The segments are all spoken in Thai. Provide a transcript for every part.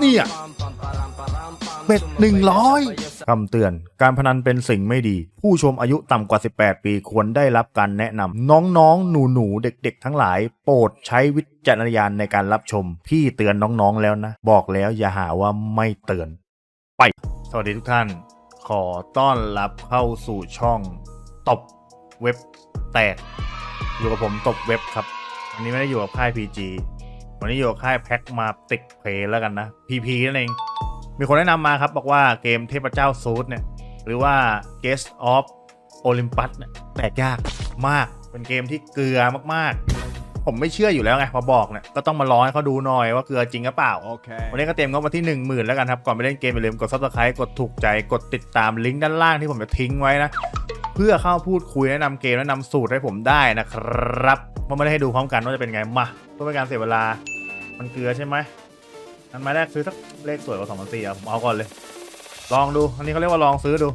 เนี่ยเบ็ดหนึ่งร้อยคำเตือน การพนันเป็นสิ่งไม่ดี ผู้ชมอายุต่ำกว่า 18 ปีควรได้รับการแนะนำน้องๆ หนูๆ เด็กๆ ทั้งหลาย โปรดใช้วิจารณญาณในการรับชม พี่เตือนน้องๆแล้วนะ บอกแล้วอย่าหาว่าไม่เตือน ไป สวัสดีทุกท่าน ขอต้อนรับเข้าสู่ช่องตบเว็บแตก อยู่กับผมตบเว็บครับวันนี้ไม่ได้อยู่กับค่าย PG วันนี้อยู่กับค่ายแพ็กมาติกเพลแล้วกันนะ PP นั่นเอง มีคนแนะนำมาครับ บอกว่าเกมเทพเจ้าซูดเนี่ย หรือว่า Guest of Olympus เนี่ยแตกยากมาก เป็นเกมที่เกลือมากๆ ผมไม่เชื่ออยู่แล้วไง พอบอกเนี่ย ก็ต้องมาร้องให้เขาดูหน่อยว่าเกลือจริงหรือเปล่า Okay. วันนี้ก็เตรียมงบมาที่ 1 0,000 แล้วกันครับ ก่อนไปเล่นเกมอย่าลืมกด subscribe กดถูกใจ กดติดตามลิงก์ด้านล่างที่ผมจะทิ้งไว้นะเพื่อเข้าพูดคุยแนะนำเกมแนะนำสูตรให้ผมได้นะครับเพราะไม่ได้ให้ดูพร้อมกันว่าจะเป็นไงมาเพื่อเป็นการเสียเวลา มันเกลือใช่ไหมอันไม้แรกซื้อสักเลขสวยกว่าสองพันสี่ผมเอาก่อนเลย ลองดู อันนี้เขาเรียกว่าลองซื้อดู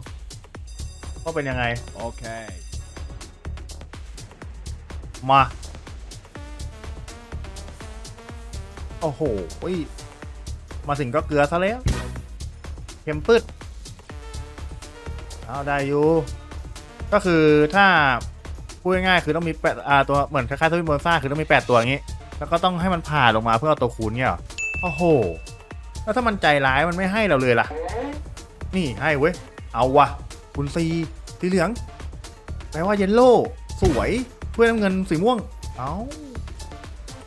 ว่าเป็นยังไง Okay. มา โอ้โหอุ๊ยมาถึงก็เกลือซะแล้วเข็มปืดเอาได้อยู่ ก็คือถ้าพูดง่ายๆคือต้องมีแปดอ่าตัวเหมือนคล้ายๆทวินโบนซ่าคือต้องมีแปดตัวอย่างนี้ แล้วก็ต้องให้มันผ่าลงมาเพื่อเอาตัวคูณเนี่ยหรอโอ้โห แล้วถ้ามันใจร้ายมันไม่ให้เราเลยล่ะ นี่ให้เว้ย เอาวะคุณซีสีเหลือง แปลว่าเยลโล่ สวย เพื่อนน้ำเงินสีม่วง เอา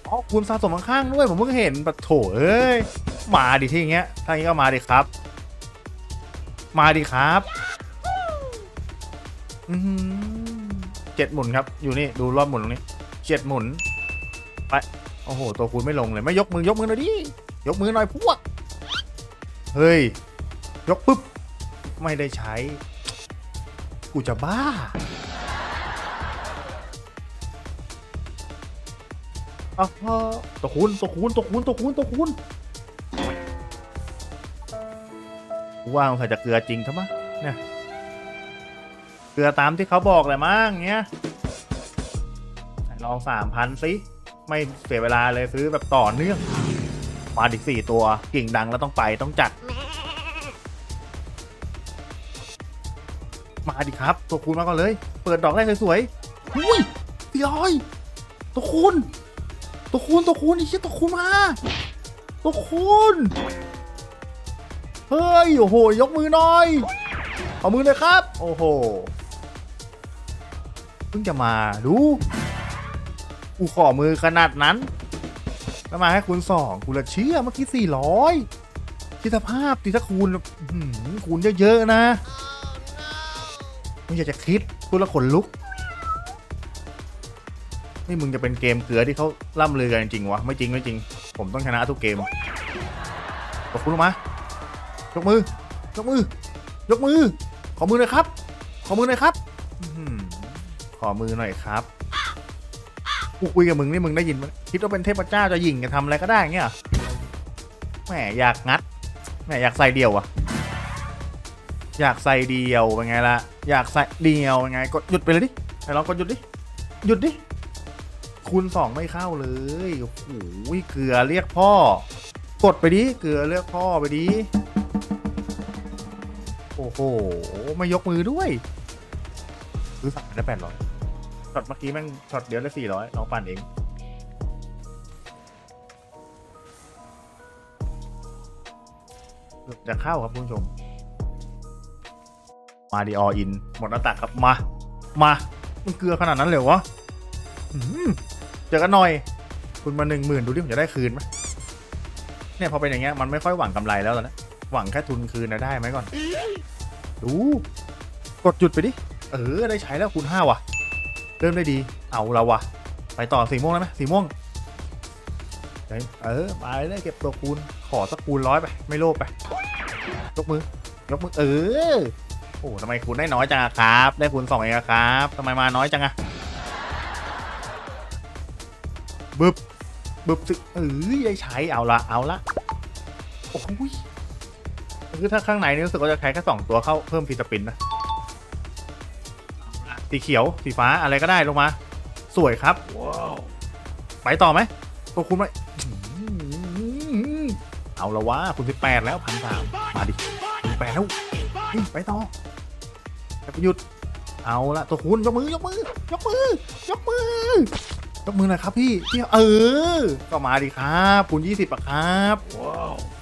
อ๋อคุณสะสมข้างๆด้วย ผมเพิ่งเห็นปะโถเอ้ย มาดิที่อย่างเงี้ย ถ้าอย่างงี้ก็มาดิครับ มาดิครับอือหือเจ็ดหมุนครับ อยู่นี่ ดูรอบหมุนตรงนี้ เจ็ดหมุน ไปโอ้โห ตัวคุณไม่ลงเลย ไม่ยกมือยกมือหน่อยดิ ยกมือหน่อยพวก เฮ้ย ยกปุ๊บ ไม่ได้ใช้ กูจะบ้าอ้าตัวคูณตัวคูณตัวคูณตัวคูณตัวคูณว่างใส่จะเกลือจริงทำไมเนี่ยเกลือตามที่เขาบอกเลยมั้งเงี้ย ลองสามพันสิ ไม่เสียเวลาเลยซื้อแบบต่อเนื่อง มาดิสี่ตัวกิ่งดังแล้วต้องไปต้องจัด มาดิครับ ตัวคูณมาก่อนเลย เปิดดอกแรกสวยๆอุ้ยสี่ร้อยตัวคูณตัวคูณตัวคูณไอ้เชี่ยตัวคูณมาตัวคูณเฮ้ยโอ้โหยกมือหน่อย เอามือเลยครับ โอ้โหเพิ่งจะมาดู กูขอมือขนาดนั้นแล้วมาให้คูณสองกูละเชื่อเมื่อกี้สี่ร้อยคิดสภาพตีถ้าคูณคูณเยอะๆนะไม่อยากจะคิดพูดแล้วขนลุก นี่มึงจะเป็นเกมเกลือที่เขาล่ำลือกันจริงๆวะไม่จริงไม่จริง ผมต้องชนะทุกเกมกดคุณลงมายกมือยกมือยกมือ ขอมือหน่อยครับ ขอมือหน่อยครับขอมือหน่อยครับ กูคุยกับมึงนี่มึงได้ยินคิดว่าเป็นเทพเจ้าจะยิงจะทำอะไรก็ได้เงี้ยแหมอยากงัดแหมอยากใส่เดียวอะอยากใส่เดียวเป็นไงล่ะอยากใส่เดียวเป็นไงกดหยุดไปเลยดิไหนลองกดหยุดดิหยุดดิคูณสองไม่เข้าเลยโอ้โหเกลือเรียกพ่อ กดไปดิเกลือเรียกพ่อไปดิโอ้โหไม่ยกมือด้วยซื้อสั่งได้แปดร้อย ช็อตเมื่อกี้แม่งช็อตเดียวได้สี่ร้อยลองปั่นเอง จะเข้าครับคุณผู้ชม มาดีออิน หมดหน้าตักครับ มา มา มันเกลือขนาดนั้นเลยวะเจอกันหน่อย คุณมาหนึ่งหมื่นดูดิผมจะได้คืนไหมเนี่ยพอเป็นอย่างเงี้ยมันไม่ค่อยหวังกำไรแล้วตอนนี้หวังแค่ทุนคืนนะได้ไหมก่อน ดู กดหยุดไปดิ เออ ได้ใช้แล้วคูณห้าว่ะ ริ่มได้ดี เอาเราวะไปต่อสีม่วงแล้วไหมสีม่วง เออไปเลยเก็บตัวคูณ ขอสักคูณร้อยไป ไม่โลภไปยกมือยกมือ เออ โอ้ทำไมคูณได้น้อยจังอะครับ ได้คูณสองเองอะครับทำไมมาน้อยจังอะบึบบึบสิเออได้ใช้เอาละเอาละโอ้ยคือถ้าข้างในนี่รู้สึกว่าจะใช้แค่สองตัวเข้าเพิ่มฟีสปินนะ สีเขียวสีฟ้าอะไรก็ได้ลงมา สวยครับ Wow. ไปต่อไหมตัวคุณไหมเอาละวะคุณสิบแปดแล้วพันสามมาดิสิบแปดแล้วเฮ้ยไปต่อจะไปหยุด เอาละตัวคุณยกมือยกมือยกมือยกมือยกมือหน่อยครับพี่พี่เออ ก็มาดิครับคูณยี่สิบอะครับ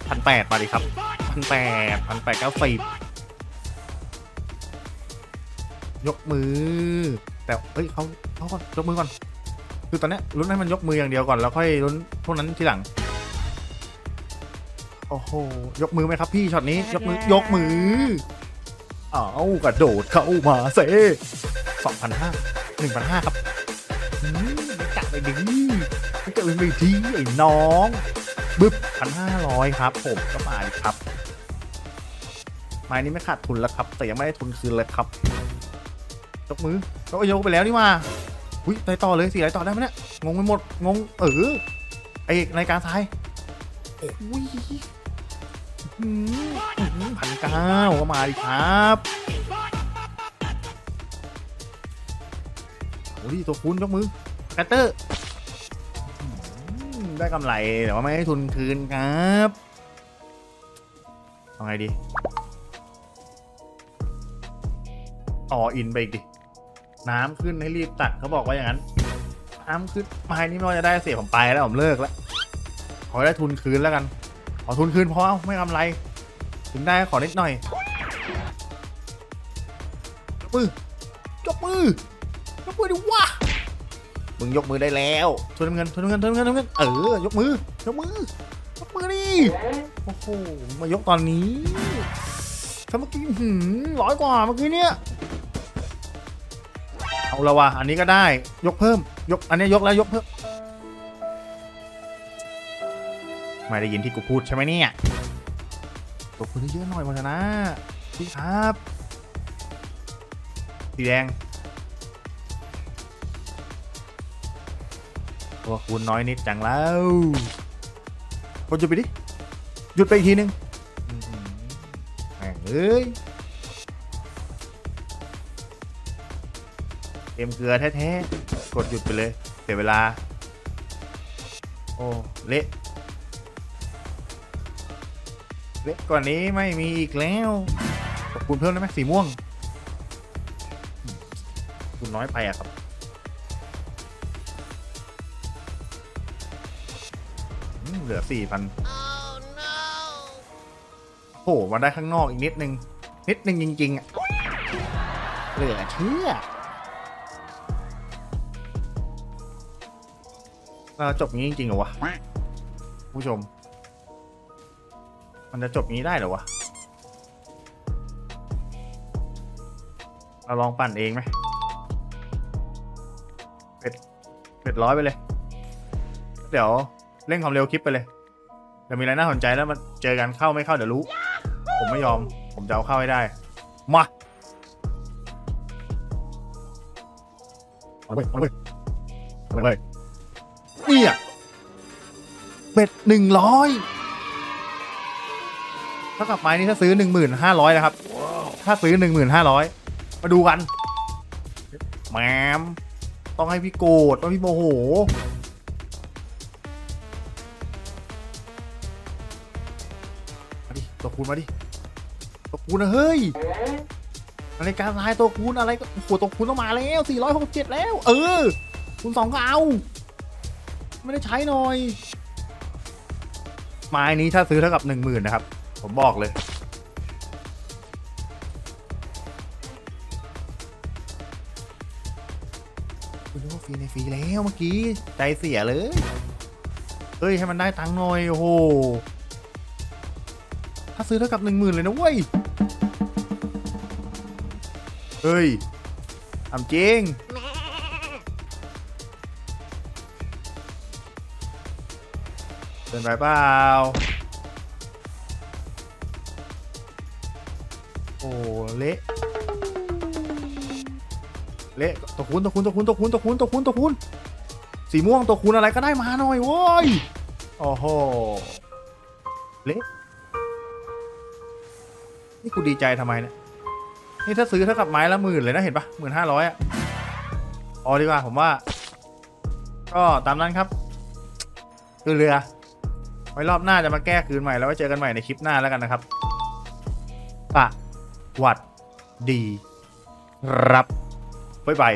พันแปดมาดิครับพันแปดพันแปดเก้าสิบ ยกมือ แต่เฮ้ยเขาเขาก่อนยกมือก่อน คือตอนเนี้ยลุ้นให้มันยกมืออย่างเดียวก่อนแล้วค่อยลุ้นพวกนั้นทีหลัง โอ้โห ยกมือไหมครับพี่ช็อตนี้ ยกมือยกมือ เอากระโดดเข้ามาเซ่สองพันห้าหนึ่งพันห้าครับอืมไม่กะไปดิไม่กะไปทีไอ้น้องบึ๊บพันห้าร้อยครับ ผมก็มาดิครับไม้นี้ไม่ขาดทุนแล้วครับ แต่ยังไม่ได้ทุนคืนเลยครับ ยกมือก็ยกไปแล้วนี่มาอุ้ยไปต่อเลยสิไรต่อได้ไหมเนี่ยงงไปหมดงงเออไอ้รายการซ้ายโอ้ยพันเก้าก็มาดิครับโอ้ยตัวคุณยกมือแคตเตอร์ได้กำไรแต่ว่าไม่ให้ทุนคืนครับเอาไงดี ต่ออินไปอีกดิ น้ำขึ้นให้รีบตัดเขาบอกว่าอย่างนั้น น้ำขึ้นไม้นี่ไม่ว่าจะได้เสียผมไปแล้วผมเลิกแล้วขอได้ทุนคืนแล้วกัน ขอทุนคืนเพราะไม่กำไร ถึงได้ขอนิดหน่อยยกมือยกมือยกมือดิวะมึงยกมือได้แล้วทุนเงินทุนเงินทุนเงินทุนเงินเออยกมือยกมือยกมือดิโอ้โหมายกตอนนี้ถ้าเมื่อกี้หืมร้อยกว่าเมื่อกี้เนี้ย เอาละวะอันนี้ก็ได้ยกเพิ่ม ยก อันนี้ยกแล้วยกเพิ่ม ไม่ได้ยินที่กูพูดใช่ไหมเนี่ยตบคุณเยอะหน่อยมาเถอะนะพี่ครับสีแดง ตัวคูณน้อยนิดจังแล้วกดหยุดไปดิ หยุดไปอีกทีนึงอื้อหือแม่งเอ้ย เต็มเกลือแท้ๆ กดหยุดไปเลย เสียเวลา โอ้เละเละกว่านี้ไม่มีอีกแล้ว ขอบคุณเพิ่มได้ไหมสีม่วง คุณน้อยไปอะครับ เหลือสี่พันโอ้โหมาได้ข้างนอกอีกนิดนึง นิดนึงจริง ๆอะเหลือเชื่อ เราจบงี้จริงๆเหรอวะ ผู้ชม มันจะจบงี้ได้เหรอวะ เราลองปั่นเองไหมเป็ดเป็ดร้อยไปเลย เดี๋ยวเร่งความเร็วคลิปไปเลยเดี๋ยวมีอะไรน่าสนใจแล้วมาเจอกันเข้าไม่เข้าเดี๋ยวรู้ ผมไม่ยอม ผมจะเอาเข้าให้ได้ มาเอาไปเอาไปเอาไป เนี่ยเป็ดหนึ่งร้อยเท่ากับไม้นี้ถ้าซื้อหนึ่งหมื่นห้าร้อยนะครับ ถ้าซื้อหนึ่งหมื่นห้าร้อยมาดูกันแหมมต้องให้พี่โกรธต้องพี่โมโหมาดิตัวคูณมาดิตัวคูณนะเฮ้ยนาฬิกาลายตัวคูณอะไรก็โอ้โหตัวคูณต้องมาแล้ว467แล้ว เออคูณสองก็เอา ไม่ได้ใช้หน่อย ไม้นี้ถ้าซื้อเท่ากับหนึ่งหมื่นนะครับ ผมบอกเลย คุณรู้ว่าฟรีในฟรีแล้วเมื่อกี้ ใจเสียเลย เฮ้ย ให้มันได้ตังค์หน่อย โอ้โห ถ้าซื้อเท่ากับหนึ่งหมื่นเลยนะเว้ย เฮ้ยทำจริง เกินไปเปล่าโอ้เละเละตัวคูณตัวคูณตัวคูณตัวคูณตัวคูณตัวคูณตัวคูณสีม่วงตัวคูณอะไรก็ได้มาหน่อยโว้ยโอ้โหเละนี่กูดีใจทำไมเนี่ยนี่ถ้าซื้อเท่ากับไม้ละหมื่นเลยนะเห็นปะหมื่นห้าร้อยอะพอดีกว่าผมว่า ก็ตามนั้นครับ คือเรือ ไว้รอบหน้าจะมาแก้คืนใหม่แล้วไว้เจอกันใหม่ในคลิปหน้าแล้วกันนะครับปะวัดดี รับบ๊ายบาย